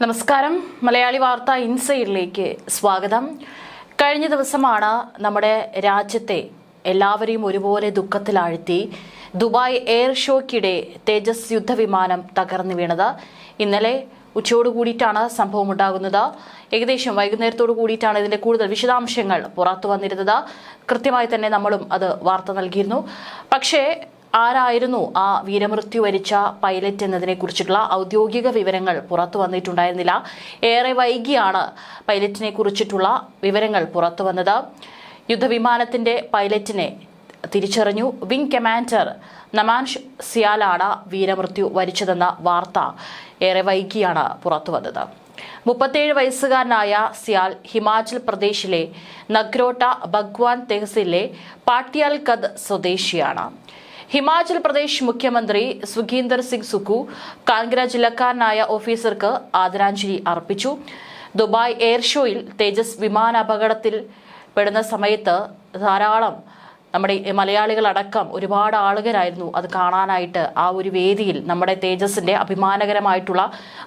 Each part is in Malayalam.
നമസ്കാരം. മലയാളി വാർത്ത ഇൻസൈഡിലേക്ക് സ്വാഗതം. കഴിഞ്ഞ ദിവസമാണ് നമ്മുടെ രാജ്യത്തെ എല്ലാവരെയും ഒരുപോലെ ദുഃഖത്തിലാഴ്ത്തി ദുബായ് എയർ ഷോയ്ക്കിടെ തേജസ് യുദ്ധവിമാനം തകർന്നു വീണത്. ഇന്നലെ ഉച്ചയോട് കൂടിയിട്ടാണ് സംഭവം ഉണ്ടാകുന്നത്. ഏകദേശം വൈകുന്നേരത്തോട് കൂടിയിട്ടാണ് ഇതിന്റെ കൂടുതൽ വിശദാംശങ്ങൾ പുറത്തു വന്നിരുന്നത്. കൃത്യമായി തന്നെ നമ്മളും അത് വാർത്ത നൽകിയിരുന്നു. പക്ഷേ ആരായിരുന്നു ആ വീരമൃത്യു വരിച്ച പൈലറ്റ് എന്നതിനെ കുറിച്ചിട്ടുള്ള ഔദ്യോഗിക വിവരങ്ങൾ പുറത്തു വന്നിട്ടുണ്ടായിരുന്നില്ല. ഏറെ വൈകിയാണ് പൈലറ്റിനെ കുറിച്ചിട്ടുള്ള വിവരങ്ങൾ പുറത്തു വന്നത്. യുദ്ധവിമാനത്തിന്റെ പൈലറ്റിനെ തിരിച്ചറിഞ്ഞു. വിംഗ് കമാൻഡർ നമാൻഷ് സിയാലാണ് വീരമൃത്യു വരിച്ചതെന്ന വാർത്ത ഏറെ വൈകിയാണ് പുറത്തു വന്നത്. മുപ്പത്തേഴ് വയസ്സുകാരനായ സിയാൽ ഹിമാചൽ പ്രദേശിലെ നഗ്രോട്ട ഭഗ്വാൻ തെഹ്സിലെ പാട്ടിയാൽ കദ് സ്വദേശിയാണ്. ഹിമാചൽ പ്രദേശ് മുഖ്യമന്ത്രി സുഖീന്ദർ സിംഗ് സുക്കു കാൻഗ്ര ജില്ലക്കാരനായ ഓഫീസർക്ക് ആദരാഞ്ജലി അർപ്പിച്ചു. ദുബായ് എയർ ഷോയിൽ തേജസ് വിമാന അപകടത്തിൽ പെടുന്ന സമയത്ത് ധാരാളം നമ്മുടെ മലയാളികളടക്കം ഒരുപാട് ആളുകരായിരുന്നു അത് കാണാനായിട്ട് ആ ഒരു വേദിയിൽ നമ്മുടെ തേജസിന്റെ അഭിമാനകരമായിട്ടുള്ള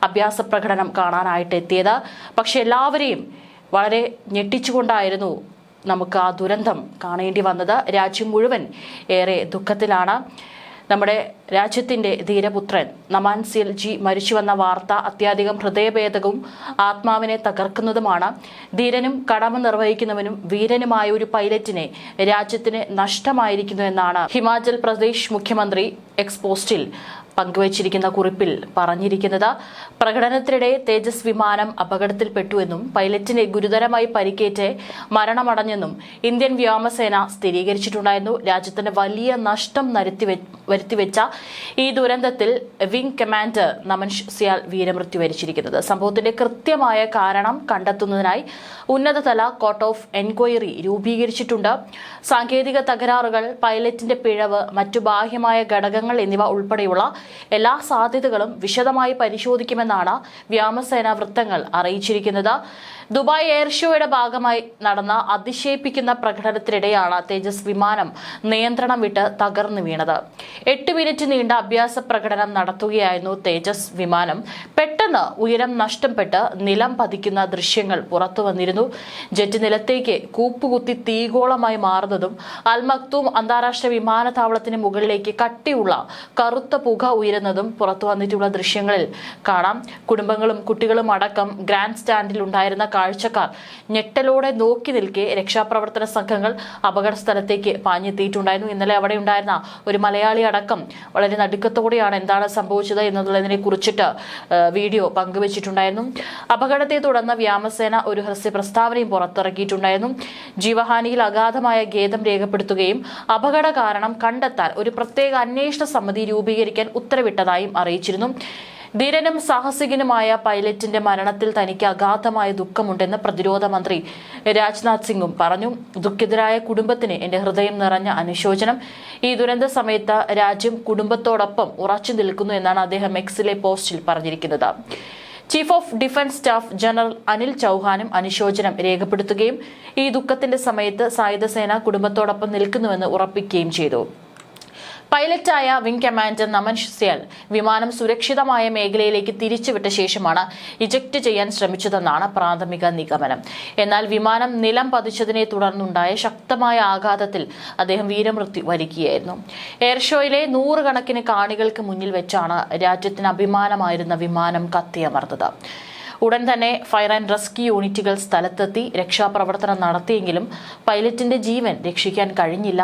അഭ്യാസ പ്രകടനം കാണാനായിട്ട് എത്തിയത്. പക്ഷെ എല്ലാവരെയും വളരെ ഞെട്ടിച്ചുകൊണ്ടായിരുന്നു നമുക്ക് ആ ദുരന്തം കാണേണ്ടി വന്നത്. രാജ്യം മുഴുവൻ ഏറെ ദുഃഖത്തിലാണ്. നമ്മുടെ രാജ്യത്തിന്റെ ധീരപുത്രൻ നമാൻ സിൽ ജി മരിച്ചുവെന്ന വാർത്ത അത്യാധികം ഹൃദയഭേദകവും ആത്മാവിനെ തകർക്കുന്നതുമാണ്. ധീരനും കടമ നിർവഹിക്കുന്നവനും വീരനുമായ ഒരു പൈലറ്റിനെ രാജ്യത്തിന് നഷ്ടമായിരിക്കുന്നു എന്നാണ് ഹിമാചൽ പ്രദേശ് മുഖ്യമന്ത്രി എക്സ്പോസ്റ്റിൽ പങ്കുവച്ചിരിക്കുന്ന കുറിപ്പിൽ പറഞ്ഞിരിക്കുന്നത് പ്രകടനത്തിനിടെ തേജസ് വിമാനം അപകടത്തിൽപ്പെട്ടുവെന്നും പൈലറ്റിനെ ഗുരുതരമായി പരിക്കേറ്റ് മരണമടഞ്ഞെന്നും ഇന്ത്യൻ വ്യോമസേന സ്ഥിരീകരിച്ചിട്ടുണ്ടായിരുന്നു. രാജ്യത്തിന് വലിയ നഷ്ടം വരുത്തിവെച്ച ഈ ദുരന്തത്തിൽ വിംഗ് കമാൻഡർ നമൻഷ് സിയാൽ വീരമൃത്യു വരിച്ചിരിക്കുന്നത് സംഭവത്തിന്റെ കൃത്യമായ കാരണം കണ്ടെത്തുന്നതിനായി ഉന്നതതല കോർട്ട് ഓഫ് എൻക്വയറി രൂപീകരിച്ചിട്ടുണ്ട്. സാങ്കേതിക തകരാറുകൾ പൈലറ്റിന്റെ പിഴവ് മറ്റു ബാഹ്യമായ ഘടകങ്ങൾ എന്നിവ ഉൾപ്പെടെയുള്ള എല്ലാ സാധ്യതകളും വിശദമായി പരിശോധിക്കുമെന്നാണ് വ്യോമസേന വൃത്തങ്ങൾ അറിയിച്ചിരിക്കുന്നത്. ദുബായ് എയർ ഷോയുടെ ഭാഗമായി നടന്ന അതിശയിപ്പിക്കുന്ന പ്രകടനത്തിനിടെയാണ് തേജസ് വിമാനം നിയന്ത്രണം വിട്ട് തകർന്നു വീണത്. എട്ട് മിനിറ്റ് നീണ്ട അഭ്യാസ പ്രകടനം നടത്തുകയായിരുന്നു തേജസ് വിമാനം. പെട്ടെന്ന് ഉയരം നഷ്ടപ്പെട്ട് നിലം പതിക്കുന്ന ദൃശ്യങ്ങൾ പുറത്തു വന്നിരുന്നു. ജെറ്റ് നിലത്തേക്ക് കൂപ്പുകുത്തി തീഗോളമായി മാറുന്നതും അൽ മക്തൂം അന്താരാഷ്ട്ര വിമാനത്താവളത്തിന് മുകളിലേക്ക് കട്ടിയുള്ള കറുത്ത പുക ഉയരുന്നതും പുറത്തു വന്നിട്ടുള്ള ദൃശ്യങ്ങളിൽ കാണാം. കുടുംബങ്ങളും കുട്ടികളും അടക്കം ഗ്രാൻഡ് സ്റ്റാൻഡിൽ ഉണ്ടായിരുന്ന കാഴ്ചക്കാർ. ഞെട്ടലോടെ നോക്കി നിൽക്കെ രക്ഷാപ്രവർത്തന സംഘങ്ങൾ അപകട സ്ഥലത്തേക്ക് പാഞ്ഞെത്തിയിട്ടുണ്ടായിരുന്നു. ഇന്നലെ അവിടെ ഉണ്ടായിരുന്ന ഒരു മലയാളി അടക്കം വളരെ നടുക്കത്തോടെയാണ് എന്താണ് സംഭവിച്ചത് എന്നുള്ളതിനെ കുറിച്ചിട്ട് വീഡിയോ പങ്കുവച്ചിട്ടുണ്ടായിരുന്നു. അപകടത്തെ തുടർന്ന് വ്യോമസേന ഒരു ഹ്രസ്യ പ്രസ്താവനയും പുറത്തിറക്കിയിട്ടുണ്ടായിരുന്നു. ജീവഹാനിയിൽ അഗാധമായ ഖേദം രേഖപ്പെടുത്തുകയും അപകട കാരണം കണ്ടെത്താൻ ഒരു പ്രത്യേക അന്വേഷണ സമിതി രൂപീകരിക്കാൻ ഉത്തരവിട്ടതായും അറിയിച്ചിരുന്നു. ധീരനും സാഹസികനുമായ പൈലറ്റിന്റെ മരണത്തിൽ തനിക്ക് അഗാധമായ ദുഃഖമുണ്ടെന്ന് പ്രതിരോധ മന്ത്രി രാജ്നാഥ് സിംഗും പറഞ്ഞു. ദുഃഖിതരായ കുടുംബത്തിന് എന്റെ ഹൃദയം നിറഞ്ഞ അനുശോചനം. ഈ ദുരന്ത സമയത്ത് രാജ്യം കുടുംബത്തോടൊപ്പം ഉറച്ചു നിൽക്കുന്നു എന്നാണ് അദ്ദേഹം എക്സിലെ പോസ്റ്റിൽ പറഞ്ഞിരിക്കുന്നത്. Chief of defence staff general Anil ചൌഹാനും അനുശോചനം രേഖപ്പെടുത്തുകയും ഈ ദുഃഖത്തിന്റെ സമയത്ത് സായുധസേന കുടുംബത്തോടൊപ്പം നിൽക്കുന്നുവെന്ന് ഉറപ്പിക്കുകയും ചെയ്തു. പൈലറ്റായ വിംഗ് കമാൻഡർ നമൻ സിയാൽ വിമാനം സുരക്ഷിതമായ മേഖലയിലേക്ക് തിരിച്ചുവിട്ട ശേഷമാണ് ഇജക്ട് ചെയ്യാൻ ശ്രമിച്ചതെന്നാണ് പ്രാഥമിക നിഗമനം. എന്നാൽ വിമാനം നിലം പതിച്ചതിനെ തുടർന്നുണ്ടായ ശക്തമായ ആഘാതത്തിൽ അദ്ദേഹം വീരമൃത്യു വരിക്കുകയായിരുന്നു എയർഷോയിലെ നൂറുകണക്കിന് കാണികൾക്ക് മുന്നിൽ വെച്ചാണ് രാജ്യത്തിന് അഭിമാനമായിരുന്ന വിമാനം കത്തിയമർന്നത്. ഉടൻ തന്നെ ഫയർ ആൻഡ് റെസ്ക്യൂ യൂണിറ്റുകൾ സ്ഥലത്തെത്തി രക്ഷാപ്രവർത്തനം നടത്തിയെങ്കിലും പൈലറ്റിന്റെ ജീവൻ രക്ഷിക്കാൻ കഴിഞ്ഞില്ല.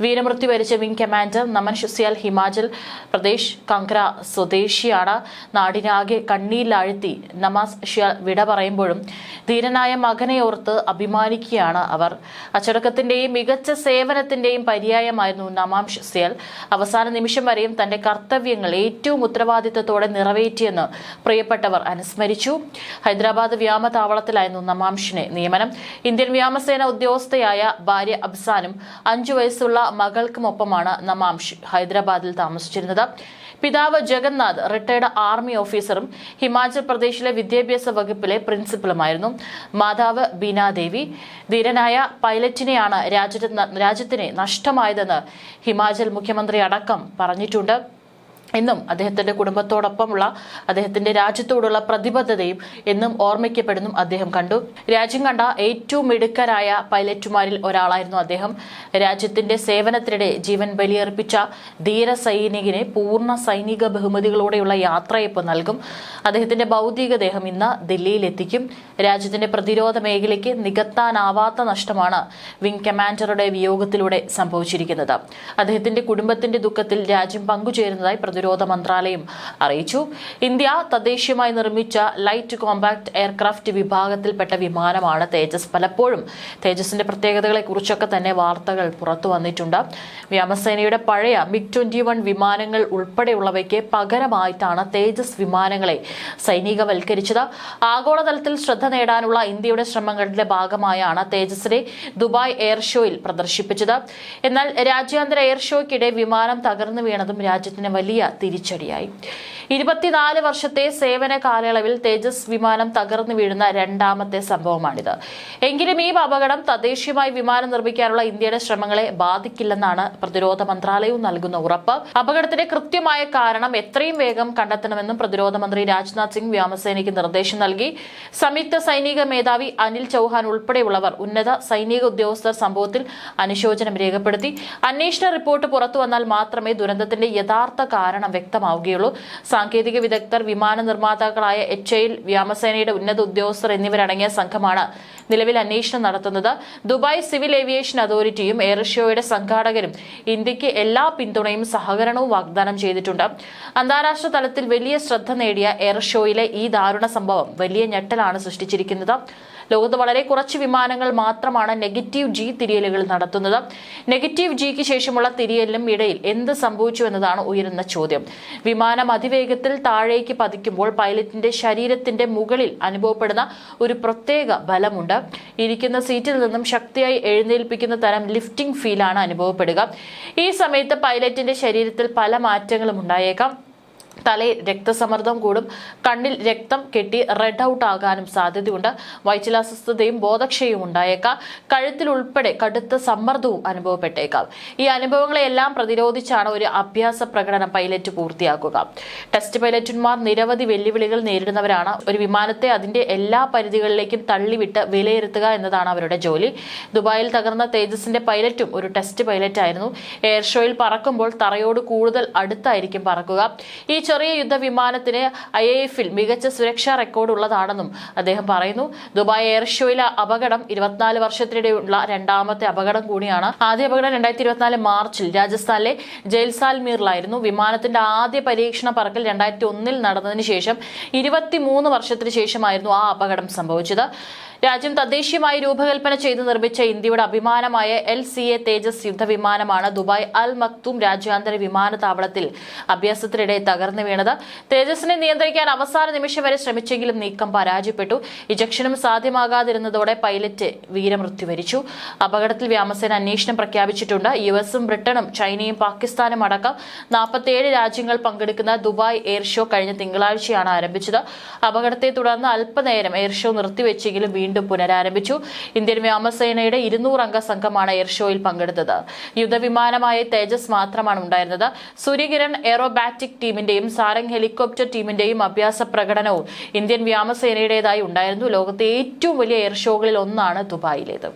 വീരമൃത്യു വരിച്ച വിംഗ് കമാൻഡർ നമൻ ഷുസിയാൽ ഹിമാചൽ പ്രദേശ് കങ്ക്ര സ്വദേശിയാണ്. നാടിനാകെ കണ്ണീരിലാഴ്ത്തി നമാസ് ഷിയാൽ വിട പറയുമ്പോഴും ധീരനായ മകനെ ഓർത്ത് അഭിമാനിക്കുകയാണ് അവർ. അച്ചടക്കത്തിന്റെയും മികച്ച സേവനത്തിന്റെയും പര്യായമായിരുന്നു നമാം ഷുസിയാൽ അവസാന നിമിഷം വരെയും തന്റെ കർത്തവ്യങ്ങൾ ഏറ്റവും ഉത്തരവാദിത്തത്തോടെ നിറവേറ്റിയെന്ന് പ്രിയപ്പെട്ടവർ അനുസ്മരിച്ചു. ഹൈദരാബാദ് വ്യോമതാവളത്തിലായിരുന്നു നമാംഷിനെ നിയമനം. ഇന്ത്യൻ വ്യോമസേന ഉദ്യോഗസ്ഥയായ ഭാര്യ അബ്സാനും അഞ്ചു വയസ്സുള്ള മകൾക്കുമൊപ്പമാണ് നമാംഷി ഹൈദരാബാദിൽ താമസിച്ചിരുന്നത്. പിതാവ് ജഗന്നാഥ് റിട്ടയർഡ് ആർമി ഓഫീസറും ഹിമാചൽ പ്രദേശിലെ വിദ്യാഭ്യാസ വകുപ്പിലെ പ്രിൻസിപ്പലുമായിരുന്നു മാതാവ് ബീനാദേവി ധീരനായ പൈലറ്റിനെയാണ് രാജ്യത്തിന് നഷ്ടമായതെന്ന് ഹിമാചൽ മുഖ്യമന്ത്രി അടക്കം പറഞ്ഞിട്ടുണ്ട്. എന്നും അദ്ദേഹത്തിന്റെ കുടുംബത്തോടൊപ്പമുള്ള അദ്ദേഹത്തിന്റെ രാജ്യത്തോടുള്ള പ്രതിബദ്ധതയും എന്നും ഓർമ്മിക്കപ്പെടുന്നു അദ്ദേഹം കണ്ടു. രാജ്യം കണ്ട ഏറ്റവും മിടുക്കരായ പൈലറ്റുമാരിൽ ഒരാളായിരുന്നു അദ്ദേഹം. രാജ്യത്തിന്റെ സേവനത്തിനിടെ ജീവൻ ബലിയർപ്പിച്ച ധീര സൈനികനെ പൂർണ സൈനിക ബഹുമതികളോടെയുള്ള യാത്രയപ്പ് നൽകും. അദ്ദേഹത്തിന്റെ ഭൗതികദേഹം ഇന്ന് ദില്ലിയിൽ എത്തിക്കും രാജ്യത്തിന്റെ പ്രതിരോധ മേഖലയ്ക്ക് നികത്താനാവാത്ത നഷ്ടമാണ് വിംഗ് കമാൻഡറുടെ വിയോഗത്തിലൂടെ സംഭവിച്ചിരിക്കുന്നത്. അദ്ദേഹത്തിന്റെ കുടുംബത്തിന്റെ ദുഃഖത്തിൽ രാജ്യം പങ്കുചേരുന്നതായി പ്രതിരോധ മന്ത്രാലയം അറിയിച്ചു. ഇന്ത്യ തദ്ദേശീയമായി നിർമ്മിച്ച ലൈറ്റ് കോമ്പാക്ട് എയർക്രാഫ്റ്റ് വിഭാഗത്തിൽപ്പെട്ട വിമാനമാണ് തേജസ് പലപ്പോഴും. തേജസിന്റെ പ്രത്യേകതകളെക്കുറിച്ചൊക്കെ തന്നെ വാർത്തകൾ പുറത്തു വന്നിട്ടുണ്ട്. വ്യോമസേനയുടെ പഴയ മിഗ് ട്വന്റി വൺ വിമാനങ്ങൾ ഉൾപ്പെടെയുള്ളവയ്ക്ക് പകരമായിട്ടാണ് തേജസ് വിമാനങ്ങളെ സൈനികവൽക്കരിച്ചത്. ആഗോളതലത്തിൽ ശ്രദ്ധ നേടാനുള്ള ഇന്ത്യയുടെ ശ്രമങ്ങളുടെ ഭാഗമായാണ് തേജസിനെ ദുബായ് എയർ ഷോയിൽ പ്രദർശിപ്പിച്ചത്. എന്നാൽ രാജ്യാന്തര എയർ ഷോയ്ക്കിടെ വിമാനം തകർന്നു വീണതും രാജ്യത്തിന് വലിയ തിരിച്ചടിയായി. ഇരുപത്തിനാല് വർഷത്തെ സേവന കാലയളവിൽ തേജസ് വിമാനം തകർന്നു വീഴുന്ന രണ്ടാമത്തെ സംഭവമാണിത്. എങ്കിലും ഈ അപകടം തദ്ദേശീയമായി വിമാനം നിർമ്മിക്കാനുള്ള ഇന്ത്യയുടെ ശ്രമങ്ങളെ ബാധിക്കില്ലെന്നാണ് പ്രതിരോധ മന്ത്രാലയവും നൽകുന്ന ഉറപ്പ്. അപകടത്തിന്റെ കൃത്യമായ കാരണം എത്രയും വേഗം കണ്ടെത്തണമെന്നും പ്രതിരോധ മന്ത്രി രാജ്നാഥ് സിംഗ് വ്യോമസേനയ്ക്ക് നിർദ്ദേശം നൽകി. സംയുക്ത സൈനിക മേധാവി അനിൽ ചൌഹാൻ ഉൾപ്പെടെയുള്ളവർ ഉന്നത സൈനിക ഉദ്യോഗസ്ഥർ സംഭവത്തിൽ അനുശോചനം രേഖപ്പെടുത്തി. അന്വേഷണ റിപ്പോർട്ട് പുറത്തുവന്നാൽ മാത്രമേ ദുരന്തത്തിന്റെ യഥാർത്ഥ കാരണം വ്യക്തമാവുകയുള്ളൂ. സാങ്കേതിക വിദഗ്ധർ വിമാന നിർമ്മാതാക്കളായ എച്ച് എയിൽ വ്യോമസേനയുടെ ഉന്നത ഉദ്യോഗസ്ഥർ എന്നിവരടങ്ങിയ സംഘമാണ് നിലവിൽ അന്വേഷണം നടത്തുന്നത്. ദുബായ് സിവിൽ ഏവിയേഷൻ അതോറിറ്റിയും എയർ ഷോയുടെ സംഘാടകരും ഇന്ത്യയ്ക്ക് എല്ലാ പിന്തുണയും സഹകരണവും വാഗ്ദാനം ചെയ്തിട്ടുണ്ട്. അന്താരാഷ്ട്ര തലത്തിൽ വലിയ ശ്രദ്ധ നേടിയ എയർ ഷോയിലെ ഈ ദാരുണ സംഭവം വലിയ ഞെട്ടലാണ് സൃഷ്ടിച്ചിരിക്കുന്നത്. ലോകത്ത് വളരെ കുറച്ച് വിമാനങ്ങൾ മാത്രമാണ് നെഗറ്റീവ് ജി തിരിയലുകൾ നടത്തുന്നത്. നെഗറ്റീവ് ജിക്ക് ശേഷമുള്ള തിരിയലിനും ഇടയിൽ എന്ത് സംഭവിച്ചു എന്നതാണ് ഉയരുന്ന ചോദ്യം. വിമാനം അതിവേഗത്തിൽ താഴേക്ക് പതിക്കുമ്പോൾ പൈലറ്റിന്റെ ശരീരത്തിന്റെ മുകളിൽ അനുഭവപ്പെടുന്ന ഒരു പ്രത്യേക ബലമുണ്ട്. ഇരിക്കുന്ന സീറ്റിൽ നിന്നും ശക്തിയായി എഴുന്നേൽപ്പിക്കുന്ന തരം ലിഫ്റ്റിംഗ് ഫീലാണ് അനുഭവപ്പെടുക. ഈ സമയത്ത് പൈലറ്റിന്റെ ശരീരത്തിൽ പല മാറ്റങ്ങളും ഉണ്ടായേക്കാം. തലയിൽ രക്തസമ്മർദ്ദം കൂടും. കണ്ണിൽ രക്തം കെട്ടി റെഡ് ഔട്ട് ആകാനും സാധ്യതയുണ്ട്. വൈറ്റിലാസ്വസ്ഥതയും ബോധക്ഷയവും ഉണ്ടായേക്കാം. കഴുത്തിൽ ഉൾപ്പെടെ കടുത്ത സമ്മർദ്ദവും അനുഭവപ്പെട്ടേക്കാം. ഈ അനുഭവങ്ങളെല്ലാം പ്രതിരോധിച്ചാണ് ഒരു അഭ്യാസ പ്രകടനം പൈലറ്റ് പൂർത്തിയാക്കുക. ടെസ്റ്റ് പൈലറ്റുമാർ നിരവധി വെല്ലുവിളികൾ നേരിടുന്നവരാണ്. ഒരു വിമാനത്തെ അതിന്റെ എല്ലാ പരിധികളിലേക്കും തള്ളിവിട്ട് വിലയിരുത്തുക എന്നതാണ് അവരുടെ ജോലി. ദുബായിൽ തകർന്ന തേജസിന്റെ പൈലറ്റും ഒരു ടെസ്റ്റ് പൈലറ്റ് ആയിരുന്നു എയർ ഷോയിൽ പറക്കുമ്പോൾ തറയോട് കൂടുതൽ അടുത്തായിരിക്കും പറക്കുക. ഈ ചെറിയ യുദ്ധവിമാനത്തിന് ഐ എഫിൽ മികച്ച സുരക്ഷാ റെക്കോർഡ് ഉള്ളതാണെന്നും അദ്ദേഹം പറയുന്നു. ദുബായ് എയർ ഷോയിലെ അപകടം ഇരുപത്തിനാല് വർഷത്തിനിടെയുള്ള രണ്ടാമത്തെ അപകടം കൂടിയാണ്. ആദ്യ അപകടം രണ്ടായിരത്തി മാർച്ചിൽ രാജസ്ഥാനിലെ ജയിൽസാൽമീറിലായിരുന്നു വിമാനത്തിന്റെ ആദ്യ പരീക്ഷണ പറക്കൽ രണ്ടായിരത്തി ഒന്നിൽ നടന്നതിന് ശേഷം ഇരുപത്തിമൂന്ന് വർഷത്തിന് ശേഷമായിരുന്നു ആ അപകടം സംഭവിച്ചത്. രാജ്യം തദ്ദേശീയമായി രൂപകൽപ്പന ചെയ്ത് നിർമ്മിച്ച ഇന്ത്യയുടെ അഭിമാനമായ എൽ സി എ തേജസ് യുദ്ധവിമാനമാണ് ദുബായ് അൽ മക്തൂം രാജ്യാന്തര വിമാനത്താവളത്തിൽ അഭ്യാസത്തിനിടെ തകർന്നു വീണത്. തേജസിനെ നിയന്ത്രിക്കാൻ അവസാന നിമിഷം വരെ ശ്രമിച്ചെങ്കിലും നീക്കം പരാജയപ്പെട്ടു. ഇജക്ഷനും സാധ്യമാകാതിരുന്നതോടെ പൈലറ്റ് വീരമൃത്യു വരിച്ചു. അപകടത്തിൽ വ്യോമസേന അന്വേഷണം പ്രഖ്യാപിച്ചിട്ടുണ്ട്. യു എസും ബ്രിട്ടനും ചൈനയും പാകിസ്ഥാനും അടക്കം നാൽപ്പത്തിയേഴ് രാജ്യങ്ങൾ പങ്കെടുക്കുന്ന ദുബായ് എയർ ഷോ കഴിഞ്ഞ തിങ്കളാഴ്ചയാണ് ആരംഭിച്ചത്. അപകടത്തെ തുടർന്ന് അല്പനേരം എയർ ഷോ നിർത്തിവെച്ചെങ്കിലും വീണ്ടും പുനരാരംഭിച്ചു. ഇന്ത്യൻ വ്യോമസേനയുടെ ഇരുന്നൂറ് അംഗ സംഘമാണ് എയർ ഷോയിൽ പങ്കെടുത്തത്. യുദ്ധവിമാനമായ തേജസ് മാത്രമാണ് ഉണ്ടായിരുന്നത്. സൂര്യകിരൺ എയറോബാറ്റിക് ടീമിന്റെയും സാരംഗ് ഹെലികോപ്റ്റർ ടീമിന്റെയും അഭ്യാസ പ്രകടനവും ഇന്ത്യൻ വ്യോമസേനയുടേതായി ഉണ്ടായിരുന്നു. ലോകത്തെ ഏറ്റവും വലിയ എയർ ഷോകളിൽ ഒന്നാണ് ദുബായിലേത്.